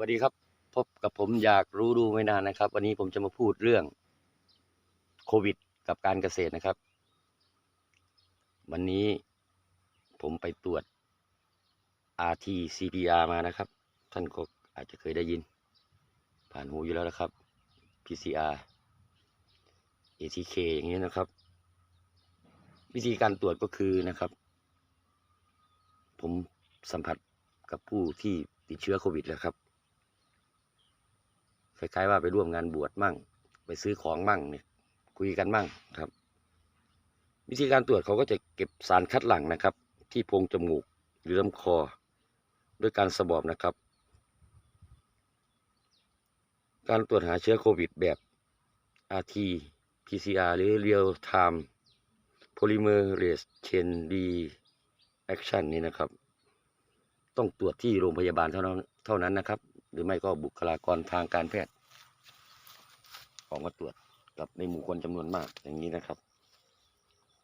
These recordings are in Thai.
วัสดีครับ พบกับผมอยากรู้ดูไม่นานนะครับ วันนี้ผมจะมาพูดเรื่องโควิด กับการเกษตรนะครับ วันนี้ผมไปตรวจ RT CPR มานะครับ ท่านก็อาจจะเคยได้ยิน ผ่านหูอยู่แล้วนะครับ PCR ATK อย่างนี้นะครับ วิธีการตรวจก็คือนะครับ ผมสัมผัสกับผู้ที่ติดเชื้อโควิดแล้วครับ คล้ายๆว่าไปร่วมงานบวชมั่ง ไปซื้อของมั่งเนี่ยคุยกันมั่งครับ วิธีการตรวจเขาก็จะเก็บสารคัดหลั่งนะครับ ที่โพรงจมูกหรือลำคอ ด้วยการสวอบนะครับ การตรวจหาเชื้อโควิดแบบ RT PCR หรือ Real Time Polymerase Chain Reaction นี่นะครับ ต้องตรวจที่โรงพยาบาลเท่านั้นเท่านั้นนะครับ รือไม่ก็บุคลากรทางการแพทย์ออกมาตรวจกับในหมู่คนจำนวนมากอย่างนี้นะครับ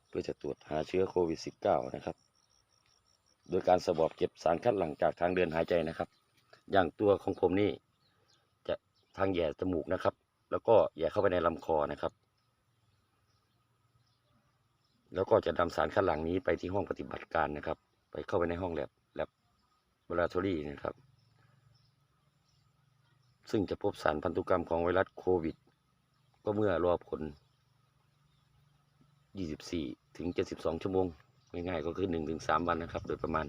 เพื่อจะตรวจหาเชื้อโควิด -19 นะครับ โดยการสวอบเก็บสารคัดหลั่งจากทางเดินหายใจนะครับ อย่างตัวของผมนี่จะทางแหย่จมูกนะครับ แล้วก็แหย่เข้าไปในลำคอนะครับ แล้วก็จะนำสารคัดหลั่งนี้ไปที่ห้องปฏิบัติการนะครับ ไปเข้าไปในห้องแลบแลบลาทอรี่นะครับ ซึ่งจะพบสารพันธุกรรมของไวรัสโควิด ก็เมื่อรอผล 24 ถึง 72 ชั่วโมง ง่ายๆ ก็คือ1ถึง3วันนะครับ โดยประมาณ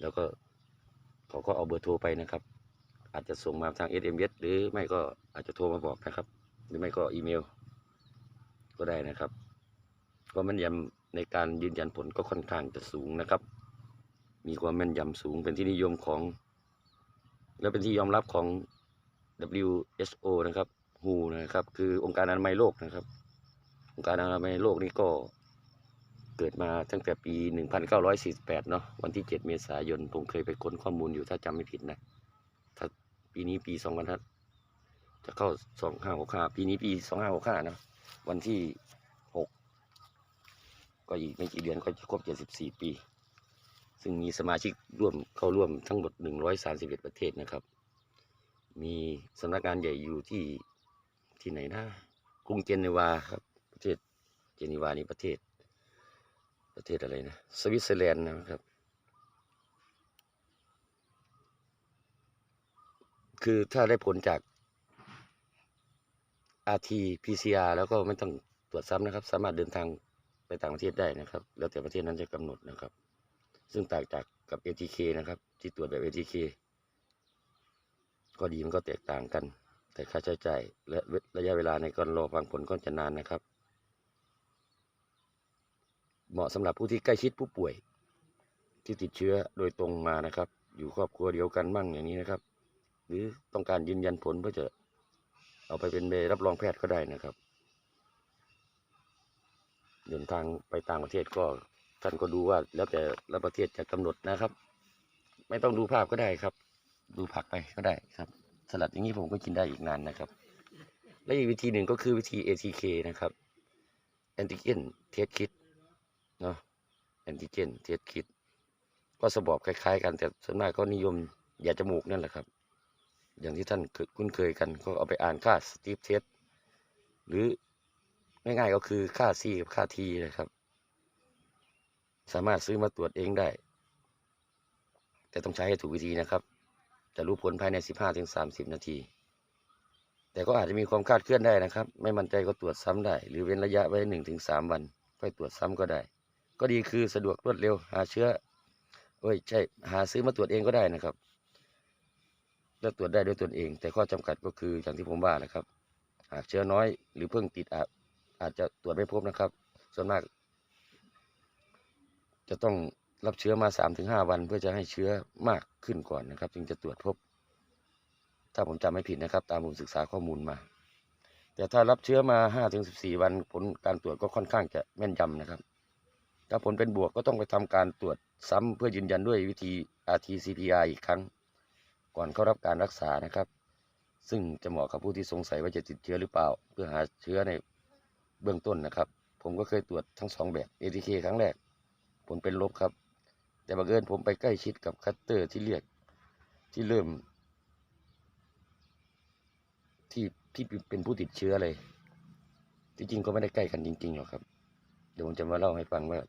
แล้วก็เขาก็เอาเบอร์โทรไปนะครับ อาจจะส่งมาทาง SMS หรือไม่ก็อาจจะโทรมาบอกนะครับ หรือไม่ก็อีเมล ก็ได้นะครับก็มันยำในการยืนยันผลก็ค่อนข้างจะสูงนะครับ มีความแม่นยำสูงเป็นที่นิยมของ และเป็นที่ยอมรับของ WHO นะครับ WHO นะครับ คือองค์การอนามัยโลกนะครับ องค์การอนามัยโลกนี้ก็เกิดมาตั้งแต่ปี 1948 เนาะวันที่ 7 เมษายน ผมเคยไปค้นข้อมูลอยู่ถ้าจำไม่ผิดนะถ้าปีนี้ปี 2000จะเข้า 2565 ปีนี้ปี 2565 นะ วันที่ 6 ก็อีกไม่กี่เดือนก็จะครบ 74 ปี ซึ่งมีสมาชิกร่วมเข้าร่วมทั้งหมด 131 ประเทศนะครับ มีสำนักงานใหญ่อยู่ที่ที่ไหนนะกรุงเจนีวาครับประเทศเจนีวานี่ประเทศ ประเทศอะไรนะสวิตเซอร์แลนด์นะครับ คือถ้าได้ผลจาก RT PCR แล้วก็ไม่ต้องตรวจซ้ำนะครับ สามารถเดินทางไปต่างประเทศได้นะครับ แล้วแต่ประเทศนั้นจะกำหนดนะครับ ซึ่งต่างจากกับ ATK นะครับ ที่ตรวจแบบ ATK ก็ดีมันก็แตกต่างกัน แต่ค่าใช้จ่ายและระยะเวลาในการรอฟังผลก็จะนานนะครับ เหมาะสำหรับผู้ที่ใกล้ชิดผู้ป่วย ที่ติดเชื้อโดยตรงมานะครับ อยู่ครอบครัวเดียวกันบ้างอย่างนี้นะครับ หรือต้องการยืนยันผลเพื่อจะเอาไปเป็นใบรับรองแพทย์ก็ได้นะครับ เดินทางไปต่างประเทศก็ ท่านก็ดูว่าแล้วแต่ละประเทศจะกำหนดนะครับ ไม่ต้องดูภาพก็ได้ครับ ดูผักไปก็ได้ครับ สลัดอย่างนี้ผมก็กินได้อีกนานนะครับ และอีกวิธีหนึ่งก็คือวิธี ATK นะครับ Antigen Test Kit เนาะ Antigen Test Kit ก็สบอบคล้าย ๆ กันแต่ส่วนมากก็นิยมยาจมูกนั่นแหละครับ อย่างที่ท่านคยคุ้นเคยกันก็เอาไปอ่านค่าสตีฟเทสหรือง่ายๆก็คือค่า C กับค่า T นะครับ สามารถซื้อมาตรวจเองได้ แต่ต้องใช้ให้ถูกวิธีนะครับ จะรู้ผลภายใน 15-30 นาที แต่ก็อาจจะมีความคาดเคลื่อนได้นะครับ ไม่มั่นใจก็ตรวจซ้ำได้ หรือเว้นระยะไว้ 1-3 วันค่อยตรวจซ้ำก็ได้ ก็ดีคือสะดวกรวดเร็วหาเชื้อเอ้ยใช่หาซื้อมาตรวจเองก็ได้นะครับและตรวจได้ด้วยตนเอง แต่ข้อจำกัดก็คืออย่างที่ผมว่านะครับ หากเชื้อน้อยหรือเพิ่งติดอาจอาจจะตรวจไม่พบนะครับ ส่วนมาก จะต้องรับเชื้อมา 3-5 วัน เพื่อจะให้เชื้อมากขึ้นก่อนนะครับ จึงจะตรวจพบ ถ้าผมจำไม่ผิดนะครับ ตามผมศึกษาข้อมูลมา แต่ถ้ารับเชื้อมา 5-14 วัน ผลการตรวจก็ค่อนข้างจะแม่นยำนะครับ ถ้าผลเป็นบวกก็ต้องไปทำการตรวจซ้ำเพื่อยืนยันด้วยวิธี RT-CPR อีกครั้ง ก่อนเข้ารับการรักษานะครับ ซึ่งจะเหมาะกับผู้ที่สงสัยว่าจะติดเชื้อหรือเปล่า เพื่อหาเชื้อในเบื้องต้นนะครับ ผมก็เคยตรวจทั้งสองแบบ ATK ครั้งแรก ผลเป็นลบครับ แต่บังเอิญผมไปใกล้ชิดกับคัตเตอร์ที่เรียกที่เริ่ม ที่ที่เป็นผู้ติดเชื้อเลย ที่จริงก็ไม่ได้ใกล้กันจริงๆหรอกครับ เดี๋ยวผมจะมาเล่าให้ฟังว่า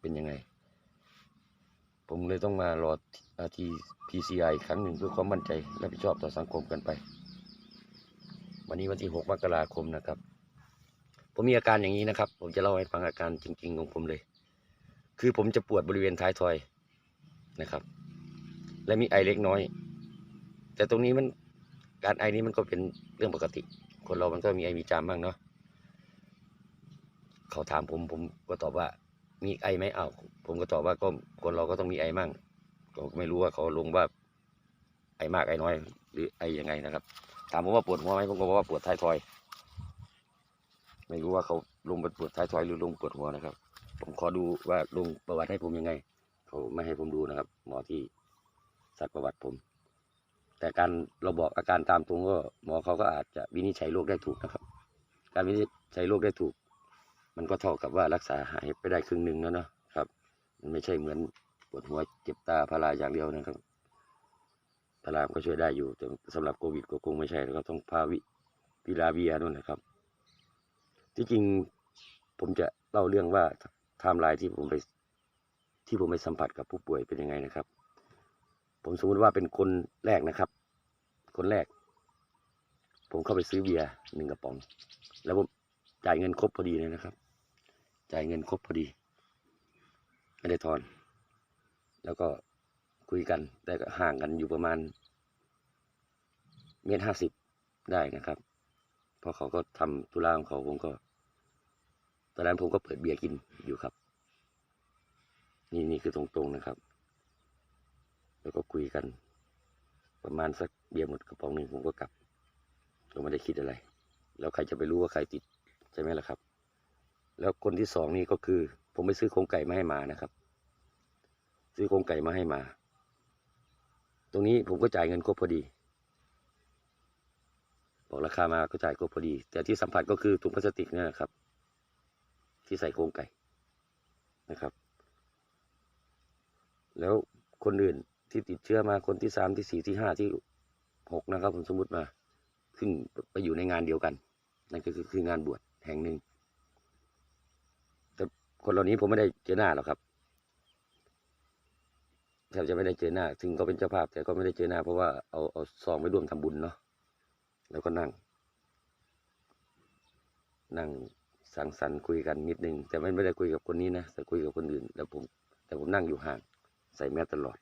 เป็นยังไง ผมเลยต้องมารอที PCI ครั้งหนึ่งเพื่อความมั่นใจรับผิดชอบต่อสังคมกันไป วันนี้วันที่ 6 มกราคมนะครับ ผมมีอาการอย่างนี้นะครับ ผมจะเล่าให้ฟังอาการจริง ๆ ของผมเลย คือผมจะปวดบริเวณท้ายทอยนะครับ และมีไอเล็กน้อย แต่ตรงนี้มันการไอนี้มันก็เป็นเรื่องปกติ คนเรามันก็มีไอมีจามบ้างเนาะเขาถามผมผมก็ตอบว่า มีไอไหมอ้าวผมก็ตอบว่าก็คนเราก็ต้องมีไอมั่งก็ไม่รู้ว่าเขาลงว่าไอมากไอน้อย หรือไอยังไงนะครับ ถามผมว่าปวดหัวไหมผมก็บอกว่าปวดท้ายทอย ไม่รู้ว่าเขาลงปวดท้ายทอยหรือลงปวดหัวนะครับ ผมขอดูว่าลงประวัติให้ผมยังไงเขาไม่ให้ผมดูนะครับ หมอที่สักประวัติผม แต่การเราบอกอาการตามตรงก็หมอเขาก็อาจจะวินิจฉัยโรคได้ถูกนะครับ การวินิจฉัยโรคได้ถูก มันก็เท่ากับว่ารักษาหายไปได้ครึ่งหนึ่งแล้วนะครับ มันไม่ใช่เหมือนปวดหัวเจ็บตาพาราอย่างเดียวนะครับพารามก็ช่วยได้อยู่ แต่สำหรับโควิดก็คงไม่ใช่แล้วก็ต้องพาวิพิลาเวียนู่นนะครับ ที่จริงผมจะเล่าเรื่องว่า ทม์ไลน์ที่ผมไปที่ผมไปสัมผัสกับผู้ป่วยเป็นยังไงนะครับ ผมสมมติว่าเป็นคนแรกนะครับ คนแรก ผมเข้าไปซื้อเบียร์หนึ่งกระป๋อง แล้วผมจ่ายเงินครบพอดีเลยนะครับ จ่ายเงินครบพอดีไม่ได้ทอน แล้วก็คุยกัน แต่ก็ห่างกันอยู่ประมาณเมตรห้าสิบได้นะครับ เพราะเขาก็ทำธุระของเขาผมก็ ตอนนั้นผมก็เปิดเบียร์กินอยู่ครับ นี่นี่คือตรงๆนะครับ แล้วก็คุยกัน ประมาณสักเบียร์หมดกระป๋องหนึ่งผมก็กลับก็ไม่ได้คิดอะไร แล้วใครจะไปรู้ว่าใครติดใช่ไหมล่ะครับ แล้วคนที่สองนี่ก็คือ ผมไปซื้อโครงไก่มาให้มานะครับ ซื้อโครงไก่มาให้มา ตรงนี้ผมก็จ่ายเงินครบพอดี บอกราคามาก็จ่ายครบพอดี แต่ที่สัมผัสก็คือถุงพลาสติกนี่ยนะครับ ที่ใส่โครงไก่นะครับ แล้วคนอื่นที่ติดเชื้อมาคนที่สามที่สี่ที่ห้าที่หกนะครับ ผมสมมติมาขึ้นไปอยู่ในงานเดียวกัน นั่นก็คือคืองานบวชแห่งหนึ่งแต่คนเหล่านี้ผมไม่ได้เจอหน้าหรอกครับแทบจะไม่ได้เจอหน้า ถึงเขาเป็นเจ้าภาพ แต่ก็ไม่ได้เจอหน้า เพราะว่าเอาเอาซองไปร่วมทำบุญเนาะ แล้วก็นั่ง นั่ง สังสรรค์คุยกันนิดนึง แต่ไม่ไม่ได้คุยกับคนนี้นะแต่คุยกับคนอื่น แล้วผม แต่ผมนั่งอยู่ห่าง ใส่แมสตลอด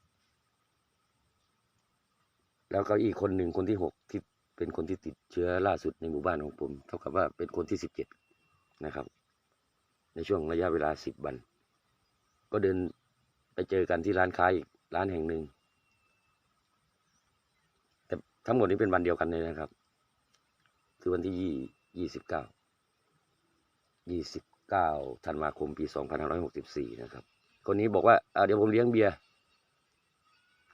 แล้วก็อีกคนหนึ่งคนที่หกที่เป็นคนที่ติดเชื้อล่าสุดในหมู่บ้านของผม เท่ากับว่าเป็นคนที่สิบเจ็ดนะครับ ในช่วงระยะเวลาสิบวัน ก็เดินไปเจอกันที่ร้านค้าอีกร้านแห่งหนึ่งแต่ทั้งหมดนี้เป็นวันเดียวกันเลยนะครับ คือวันที่ยี่ยี่สิบเก้า ยี่สิบเก้าธันวาคมปีสองพันห้าร้อยหกสิบสี่นะครับ คนนี้บอกว่าเดี๋ยวผมเลี้ยงเบียร์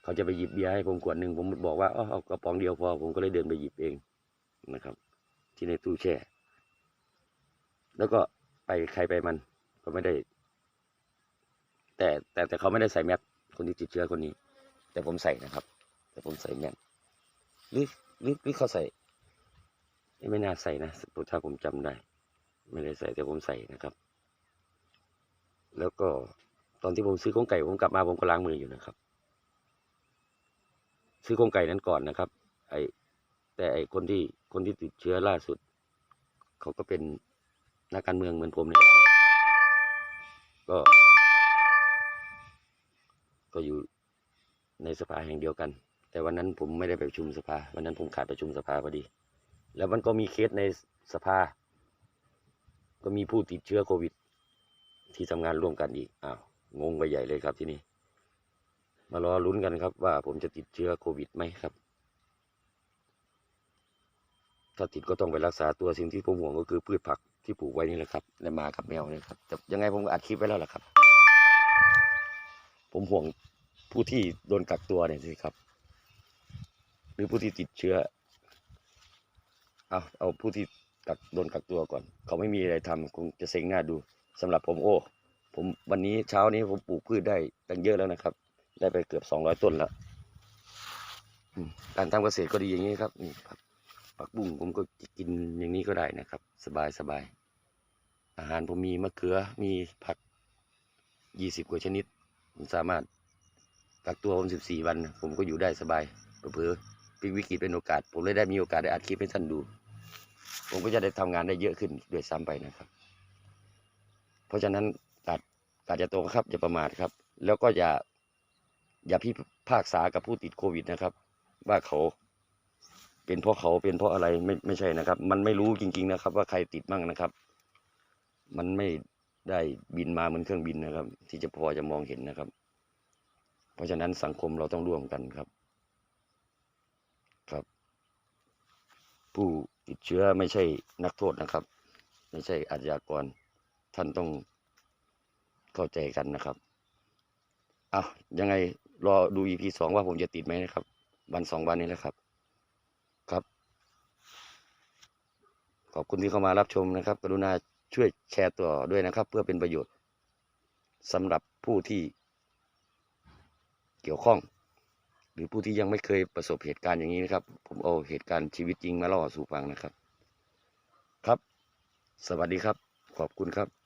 เขาจะไปหยิบเบียร์ให้ผมขวดหนึ่งผมบอกว่าอ๋อเอากระป๋องเดียวพอผมก็เลยเดินไปหยิบเองนะครับ ที่ในตู้แช่ แล้วก็ไปใครไปมันก็ไม่ได้ แต่แต่แต่เขาไม่ได้ใส่แมสคนที่ติดเชื้อคนนี้ แต่ผมใส่นะครับ แต่ผมใส่แมสหรือหรือหรือเขาใส่ ไม่น่าใส่นะถ้าผมจำได้ ไม่ได้ใส่แต่ผมใส่นะครับ แล้วก็ตอนที่ผมซื้อโครงไก่ผมกลับมาผมก็ล้างมืออยู่นะครับ ซื้อโครงไก่นั้นก่อนนะครับ ไอแต่ไอคนที่คนที่ติดเชื้อล่าสุด เขาก็เป็นนักการเมืองเหมือนผมเนี่ยครับก็ ก็อยู่ในสภาแห่งเดียวกัน แต่วันนั้นผมไม่ได้ไปประชุมสภา วันนั้นผมขาดประชุมสภาพอดี แล้วมันก็มีเคสในสภา ก็มีผู้ติดเชื้อโควิด ที่ทำงานร่วมกันอีกอ้าวงงไปใหญ่เลยครับที่นี่มารอลุ้นกันครับว่าผมจะติดเชื้อโควิดไหมครับ ถ้าติดก็ต้องไปรักษาตัวสิ่งที่ผมห่วงก็คือพืชผักที่ปลูกไว้นี่แหละครับและมากับแมวนี่ครับแต่ยังไงผมก็อัดคลิปไว้แล้วล่ะครับ ผมห่วงผู้ที่โดนกักตัวเนี่ยสิครับ หรือผู้ที่ติดเชื้อเอาเอาผู้ที่ กักโดนกักตัวก่อน เขาไม่มีอะไรทำคงจะเซ็งหน้าดูสำหรับผมโอ้ผมวันนี้เช้านี้ผมปลูกพืชได้ตั้งเยอะแล้วนะครับ ได้ไปเกือบสองร้อยต้นแล้วการทำเกษตรก็ดีอย่างนี้ครับนี่ครับผักบุ้งผมก็กินอย่างนี้ก็ได้นะครับ สบายสบายอาหารผมมีมะเขือมีผักยี่สิบกว่าชนิด ผมสามารถกักตัวผมสิบสี่วัน ผมก็อยู่ได้สบายเผื่อพลิกวิกฤตเป็นโอกาส ผมเลยได้มีโอกาสได้อัดคลิปให้ท่านดู ผมก็จะได้ทำงานได้เยอะขึ้นด้วยซ้ำไปนะครับ เพราะฉะนั้นกาดกาดจะตรงครับอย่าประมาทครับ แล้วก็อย่าอย่าพิพากษากับผู้ติดโควิดนะครับ ว่าเขาเป็นเพราะเขาเป็นเพราะอะไรไม่ไม่ใช่นะครับ มันไม่รู้จริง ๆนะครับ ว่าใครติดมั่งนะครับ มันไม่ได้บินมาเหมือนเครื่องบินนะครับ ที่จะพอจะมองเห็นนะครับ เพราะฉะนั้นสังคมเราต้องร่วมกันครับ ครับ ผู้ ติดเชื้อไม่ใช่นักโทษนะครับ ไม่ใช่อาชญากรท่านต้องเข้าใจกันนะครับอะยังไงรอดู EP สองว่าผมจะติดไหมนะครับ วันสองวันนี้แหละครับ ครับ ขอบคุณที่เข้ามารับชมนะครับ กรุณาช่วยแชร์ต่อด้วยนะครับ เพื่อเป็นประโยชน์สำหรับผู้ที่เกี่ยวข้อง รือผู้ที่ยังไม่เคยประสบเหตุการณ์อย่างนี้นะครับ ผมเอาเหตุการณ์ชีวิตจริงมาเล่าสู่ฟังนะครับ ครับ สวัสดีครับ ขอบคุณครับ